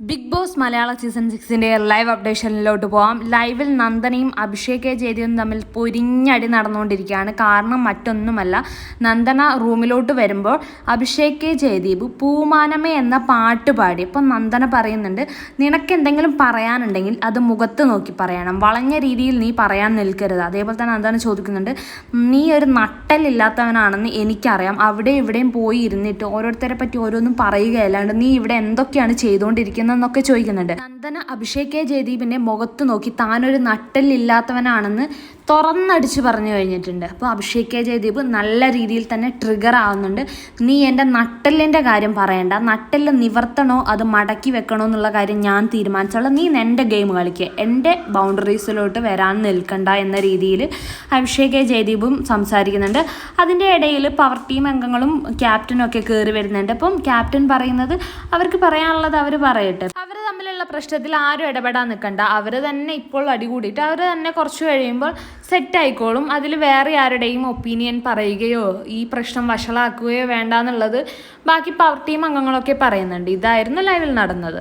Big Boss മലയാള season സിക്സിന്റെ live അപ്ഡേഷനിലോട്ട് പോവാം. ലൈവിൽ നന്ദനയും അഭിഷേക് ജയതിയും തമ്മിൽ പൊരിഞ്ഞടി നടന്നുകൊണ്ടിരിക്കുകയാണ്. കാരണം മറ്റൊന്നുമല്ല നന്ദന റൂമിലോട്ട് വരുമ്പോൾ അഭിഷേക് ജയദീപ് പൂമാനമേ എന്ന പാട്ട് പാടി ഇപ്പം നന്ദന പറയുന്നുണ്ട് നിനക്ക് എന്തെങ്കിലും പറയാനുണ്ടെങ്കിൽ അത് മുഖത്ത് നോക്കി പറയണം. വളഞ്ഞ രീതിയിൽ നീ പറയാൻ നിൽക്കരുത്. അതേപോലെ തന്നെ നന്ദന ചോദിക്കുന്നുണ്ട് നീ ഒരു നട്ടലില്ലാത്തവനാണെന്ന് എനിക്കറിയാം. അവിടെ ഇവിടെയും പോയി ഇരുന്നിട്ട് ഓരോരുത്തരെ പറ്റി ഓരോന്നും പറയുകയല്ലാണ്ട് നീ ഇവിടെ എന്തൊക്കെയാണ് ചെയ്തുകൊണ്ടിരിക്കുന്നതെന്നൊക്കെ ചോദിക്കുന്നുണ്ട്. നന്ദന അഭിഷേക് ജയദീപിന്റെ മുഖത്ത് നോക്കി താനൊരു നട്ടലില്ലാത്തവനാണെന്ന് തുറന്നടിച്ച് പറഞ്ഞു കഴിഞ്ഞിട്ടുണ്ട്. അപ്പോൾ അഭിഷേക് ജയദീപ് നല്ല രീതിയിൽ തന്നെ ട്രിഗർ ആവുന്നുണ്ട്. നീ എന്റെ നട്ടലിന്റെ കാര്യം പറയണ്ട. നട്ടൽ നിവർത്തണോ? അത് മടക്കി വെക്കണോ എന്നുള്ള കാര്യം ഞാൻ തീരുമാനിച്ചോളാം. നീ എന്റെ ഗെയിം കളിക്കുക എന്റെ ബൗണ്ടറീസിലോട്ട് വരാൻ നിൽക്കണ്ട എന്ന രീതിയിൽ അഭിഷേക് ജയദീപും സംസാരിക്കുന്നുണ്ട്. അതിന്റെ ഇടയിൽ പവർ ടീം അംഗങ്ങളും ക്യാപ്റ്റനും ഒക്കെ കയറി വരുന്നുണ്ട്. അപ്പം ക്യാപ്റ്റൻ പറയുന്നത് അവർക്ക് പറയാനുള്ളത് അവർ പറയട്ടെ. തമ്മിലുള്ള പ്രശ്നത്തിൽ ആരും ഇടപെടാൻ നിൽക്കണ്ട. അവർ തന്നെ ഇപ്പോൾ അടികൂടിയിട്ട് അവർ തന്നെ കുറച്ച് കഴിയുമ്പോൾ സെറ്റ് ആയിക്കോളും. അതിൽ വേറെ ആരുടെയും ഒപ്പീനിയൻ പറയുകയോ ഈ പ്രശ്നം വഷളാക്കുകയോ വേണ്ട എന്നുള്ളത് ബാക്കി പവർ ടീം അംഗങ്ങളൊക്കെ പറയുന്നുണ്ട്. ഇതായിരുന്നു ലൈവിൽ നടന്നത്.